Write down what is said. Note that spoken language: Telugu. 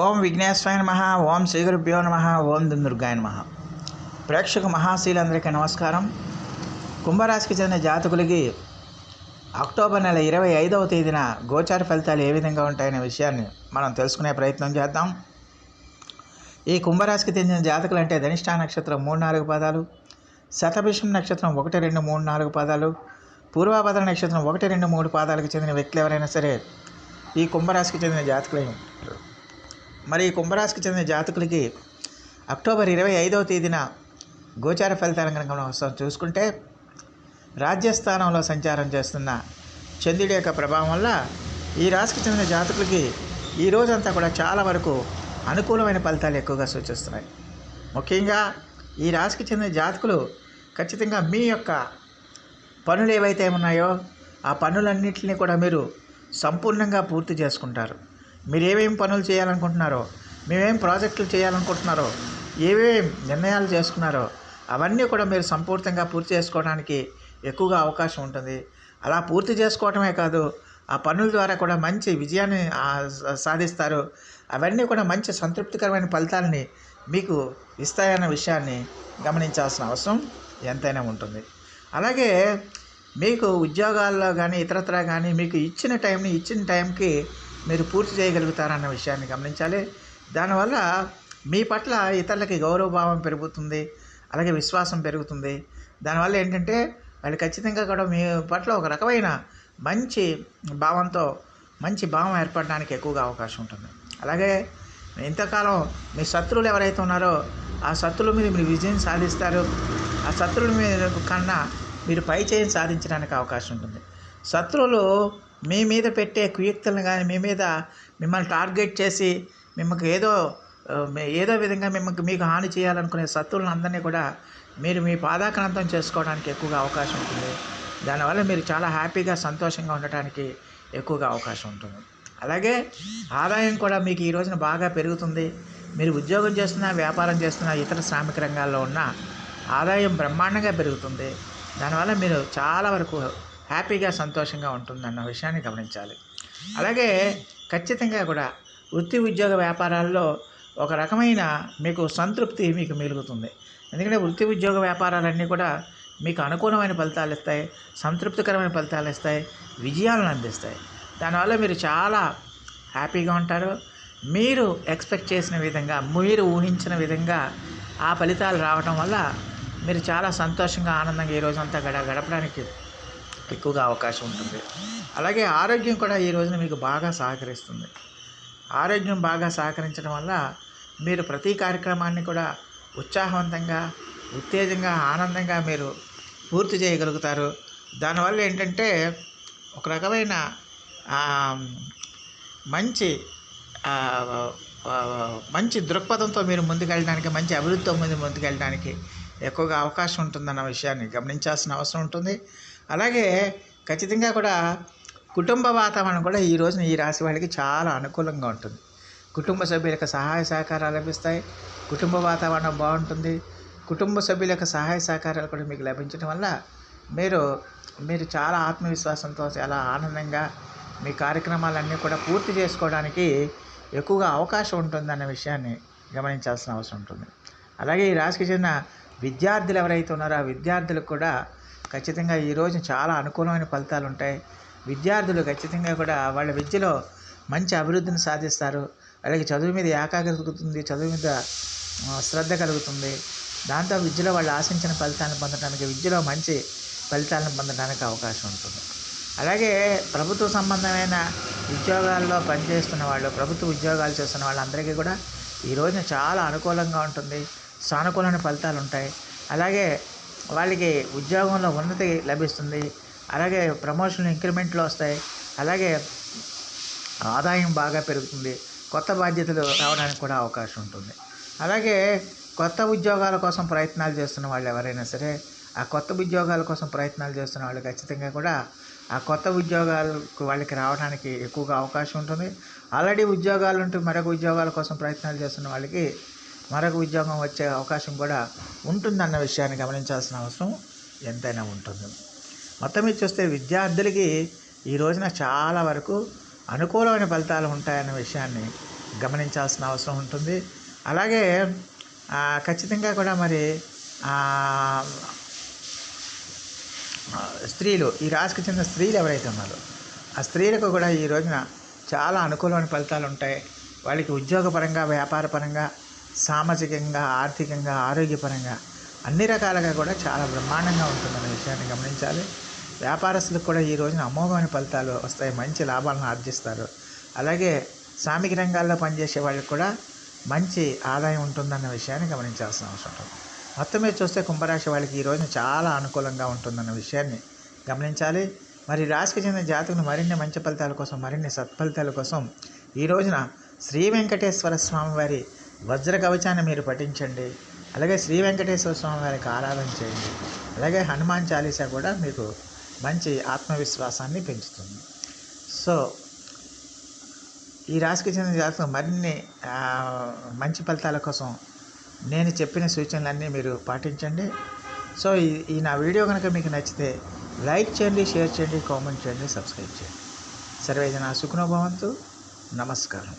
ఓం విఘ్నేశ్వరాయ నమ ఓం శ్రీగురుభ్యో నమ ఓం దుర్గాయ నమ. ప్రేక్షక మహాశీలందరికీ నమస్కారం. కుంభరాశికి చెందిన జాతకులకి అక్టోబర్ నెల ఇరవై ఐదవ తేదీన గోచార ఫలితాలు ఏ విధంగా ఉంటాయనే విషయాన్ని మనం తెలుసుకునే ప్రయత్నం చేద్దాం. ఈ కుంభరాశికి చెందిన జాతకులు అంటే ధనిష్టా నక్షత్రం మూడు నాలుగు పదాలు శతభిషం నక్షత్రం ఒకటి రెండు మూడు నాలుగు పదాలు పూర్వాభద్ర నక్షత్రం ఒకటి రెండు మూడు పాదాలకు చెందిన వ్యక్తులు ఎవరైనా సరే ఈ కుంభరాశికి చెందిన జాతకులై ఉంటారు. మరి ఈ కుంభరాశికి చెందిన జాతకులకి అక్టోబర్ ఇరవై ఐదవ తేదీన గోచార ఫలితాలను కనుక మనం చూసుకుంటే రాజ్యస్థానంలో సంచారం చేస్తున్న చంద్రుడి యొక్క ప్రభావం వల్ల ఈ రాశికి చెందిన జాతకులకి ఈ రోజంతా కూడా చాలా వరకు అనుకూలమైన ఫలితాలు ఎక్కువగా సూచిస్తున్నాయి. ముఖ్యంగా ఈ రాశికి చెందిన జాతకులు ఖచ్చితంగా మీ యొక్క పనులు ఏవైతే ఉన్నాయో ఆ పనులన్నింటినీ కూడా మీరు సంపూర్ణంగా పూర్తి చేసుకుంటారు. మీరు ఏమేమి పనులు చేయాలనుకుంటున్నారో మేమేం ప్రాజెక్టులు చేయాలనుకుంటున్నారో ఏవేం నిర్ణయాలు చేసుకున్నారో అవన్నీ కూడా మీరు సంపూర్ణంగా పూర్తి చేసుకోవడానికి ఎక్కువగా అవకాశం ఉంటుంది. అలా పూర్తి చేసుకోవటమే కాదు ఆ పనుల ద్వారా కూడా మంచి విజయాన్ని సాధిస్తారు. అవన్నీ కూడా మంచి సంతృప్తికరమైన ఫలితాలని మీకు ఇస్తాయన్న విషయాన్ని గమనించాల్సిన అవసరం ఎంతైనా ఉంటుంది. అలాగే మీకు ఉద్యోగాల్లో కానీ ఇతరత్ర కానీ మీకు ఇచ్చిన టైంని ఇచ్చిన టైంకి మీరు పూర్తి చేయగలుగుతారన్న విషయాన్ని గమనించాలి. దానివల్ల మీ పట్ల ఇతరులకి గౌరవభావం పెరుగుతుంది అలాగే విశ్వాసం పెరుగుతుంది. దానివల్ల ఏంటంటే వాళ్ళు ఖచ్చితంగా కూడా మీ పట్ల ఒక రకమైన మంచి భావంతో మంచి భావం ఏర్పడడానికి ఎక్కువగా అవకాశం ఉంటుంది. అలాగే ఇంతకాలం మీ శత్రువులు ఎవరైతే ఉన్నారో ఆ శత్రువుల మీద మీరు విజయం సాధిస్తారు. ఆ శత్రువుల మీద కన్నా మీరు పై చేయి సాధించడానికి అవకాశం ఉంటుంది. శత్రువులు మీ మీద పెట్టే కుయుక్తులను కానీ మీ మీద మిమ్మల్ని టార్గెట్ చేసి మిమ్మల్ని ఏదో ఏదో విధంగా మిమ్మల్ని మీకు హాని చేయాలనుకునే సత్తులను అందరినీ కూడా మీరు మీ పాదాక్రాంతం చేసుకోవడానికి ఎక్కువగా అవకాశం ఉంటుంది. దానివల్ల మీరు చాలా హ్యాపీగా సంతోషంగా ఉండటానికి ఎక్కువగా అవకాశం ఉంటుంది. అలాగే ఆదాయం కూడా మీకు ఈ రోజున బాగా పెరుగుతుంది. మీరు ఉద్యోగం చేస్తున్నా వ్యాపారం చేస్తున్నా ఇతర శ్రామిక రంగాల్లో ఉన్న ఆదాయం బ్రహ్మాండంగా పెరుగుతుంది. దానివల్ల మీరు చాలా వరకు హ్యాపీగా సంతోషంగా ఉంటుందన్న విషయాన్ని గమనించాలి. అలాగే ఖచ్చితంగా కూడా వృత్తి ఉద్యోగ వ్యాపారాల్లో ఒక రకమైన మీకు సంతృప్తి మీకు మిగులుతుంది. ఎందుకంటే వృత్తి ఉద్యోగ వ్యాపారాలన్నీ కూడా మీకు అనుకూలమైన ఫలితాలు ఇస్తాయి సంతృప్తికరమైన ఫలితాలు ఇస్తాయి విజయాలను అందిస్తాయి. దానివల్ల మీరు చాలా హ్యాపీగా ఉంటారు. మీరు ఎక్స్పెక్ట్ చేసిన విధంగా మీరు ఊహించిన విధంగా ఆ ఫలితాలు రావటం వల్ల మీరు చాలా సంతోషంగా ఆనందంగా ఈ రోజంతా గడ గడపడానికి ఎక్కువగా అవకాశం ఉంటుంది. అలాగే ఆరోగ్యం కూడా ఈ రోజున మీకు బాగా సహకరిస్తుంది. ఆరోగ్యం బాగా సహకరించడం వల్ల మీరు ప్రతి కార్యక్రమాన్ని కూడా ఉత్సాహవంతంగా ఉత్తేజంగా ఆనందంగా మీరు పూర్తి చేయగలుగుతారు. దానివల్ల ఏంటంటే ఒక రకమైన మంచి మంచి దృక్పథంతో మీరు ముందుకెళ్ళడానికి మంచి అభివృద్ధితో ముందు ముందుకెళ్ళడానికి ఎక్కువగా అవకాశం ఉంటుందన్న విషయాన్ని గమనించాల్సిన అవసరం ఉంటుంది. అలాగే ఖచ్చితంగా కూడా కుటుంబ వాతావరణం కూడా ఈ రోజున ఈ రాశి వాళ్ళకి చాలా అనుకూలంగా ఉంటుంది. కుటుంబ సభ్యుల యొక్క సహాయ సహకారాలు లభిస్తాయి. కుటుంబ వాతావరణం బాగుంటుంది. కుటుంబ సభ్యుల యొక్క సహాయ సహకారాలు కూడా మీకు లభించడం వల్ల మీరు మీరు చాలా ఆత్మవిశ్వాసంతో చాలా ఆనందంగా మీ కార్యక్రమాలన్నీ కూడా పూర్తి చేసుకోవడానికి ఎక్కువగా అవకాశం ఉంటుందన్న విషయాన్ని గమనించాల్సిన అవసరం ఉంటుంది. అలాగే ఈ రాశికి చెందిన విద్యార్థులు ఎవరైతే ఉన్నారో ఆ విద్యార్థులకు కూడా ఖచ్చితంగా ఈ చాలా అనుకూలమైన ఫలితాలు ఉంటాయి. విద్యార్థులు ఖచ్చితంగా కూడా వాళ్ళ విద్యలో మంచి అభివృద్ధిని సాధిస్తారు. వాళ్ళకి చదువు మీద ఏకాగ్రత కలుగుతుంది చదువు మీద శ్రద్ధ కలుగుతుంది. దాంతో విద్యలో వాళ్ళు ఆశించిన ఫలితాలను పొందడానికి విద్యలో మంచి ఫలితాలను పొందడానికి అవకాశం ఉంటుంది. అలాగే ప్రభుత్వ సంబంధమైన ఉద్యోగాల్లో పనిచేస్తున్న వాళ్ళు ప్రభుత్వ ఉద్యోగాలు చేస్తున్న వాళ్ళందరికీ కూడా ఈ రోజున చాలా అనుకూలంగా ఉంటుంది. సానుకూలమైన ఫలితాలు ఉంటాయి. అలాగే వాళ్ళకి ఉద్యోగంలో ఉన్నతి లభిస్తుంది. అలాగే ప్రమోషన్ ఇంక్రిమెంట్లు వస్తాయి. అలాగే ఆదాయం బాగా పెరుగుతుంది. కొత్త బాధ్యతలు రావడానికి కూడా అవకాశం ఉంటుంది. అలాగే కొత్త ఉద్యోగాల కోసం ప్రయత్నాలు చేస్తున్న వాళ్ళు ఎవరైనా సరే ఆ కొత్త ఉద్యోగాల కోసం ప్రయత్నాలు చేస్తున్న వాళ్ళు ఖచ్చితంగా కూడా ఆ కొత్త ఉద్యోగాలకు వాళ్ళకి రావడానికి ఎక్కువగా అవకాశం ఉంటుంది. ఆల్రెడీ ఉద్యోగాలు ఉంటూ మరొక ఉద్యోగాల కోసం ప్రయత్నాలు చేస్తున్న వాళ్ళకి మరొక ఉద్యోగం వచ్చే అవకాశం కూడా ఉంటుందన్న విషయాన్ని గమనించాల్సిన అవసరం ఎంతైనా ఉంటుంది. మొత్తం మీద చూస్తే విద్యార్థులకి ఈ రోజున చాలా వరకు అనుకూలమైన ఫలితాలు ఉంటాయన్న విషయాన్ని గమనించాల్సిన అవసరం ఉంటుంది. అలాగే ఖచ్చితంగా కూడా మరి స్త్రీలు ఈ రాశికి చెందిన స్త్రీలు ఎవరైతే ఉన్నారో ఆ స్త్రీలకు కూడా ఈ రోజున చాలా అనుకూలమైన ఫలితాలు ఉంటాయి. వాళ్ళకి ఉద్యోగపరంగా వ్యాపారపరంగా సామాజికంగా ఆర్థికంగా ఆరోగ్యపరంగా అన్ని రకాలుగా కూడా చాలా బ్రహ్మాండంగా ఉంటుందనే విషయాన్ని గమనించాలి. వ్యాపారస్తులకు కూడా ఈ రోజున అమోఘమైన ఫలితాలు వస్తాయి. మంచి లాభాలను ఆర్జిస్తారు. అలాగే శ్రామిక రంగాల్లో పనిచేసే వాళ్ళకి కూడా మంచి ఆదాయం ఉంటుందన్న విషయాన్ని గమనించాల్సిన అవసరం. ఉంటుంది మొత్తం మీద చూస్తే కుంభరాశి వాళ్ళకి ఈ రోజున చాలా అనుకూలంగా ఉంటుందన్న విషయాన్ని గమనించాలి. మరి రాశికి చెందిన జాతకులు మరిన్ని మంచి ఫలితాల కోసం మరిన్ని సత్ఫలితాల కోసం ఈ రోజున శ్రీ వెంకటేశ్వర స్వామి వారి వజ్ర కవచాన్ని మీరు పఠించండి. అలాగే శ్రీ వెంకటేశ్వర స్వామి వారికి ఆరాధన చేయండి. అలాగే హనుమాన్ చాలీసా కూడా మీకు మంచి ఆత్మవిశ్వాసాన్ని పెంచుతుంది. సో ఈ రాశికి చెందిన జాతకం మరిన్ని మంచి ఫలితాల కోసం నేను చెప్పిన సూచనలన్నీ మీరు పాటించండి. సో ఈ ఈ నా వీడియో కనుక మీకు నచ్చితే లైక్ చేయండి షేర్ చేయండి కామెంట్ చేయండి సబ్స్క్రైబ్ చేయండి. సర్వేజన సుఖనోభవంతు నమస్కారం.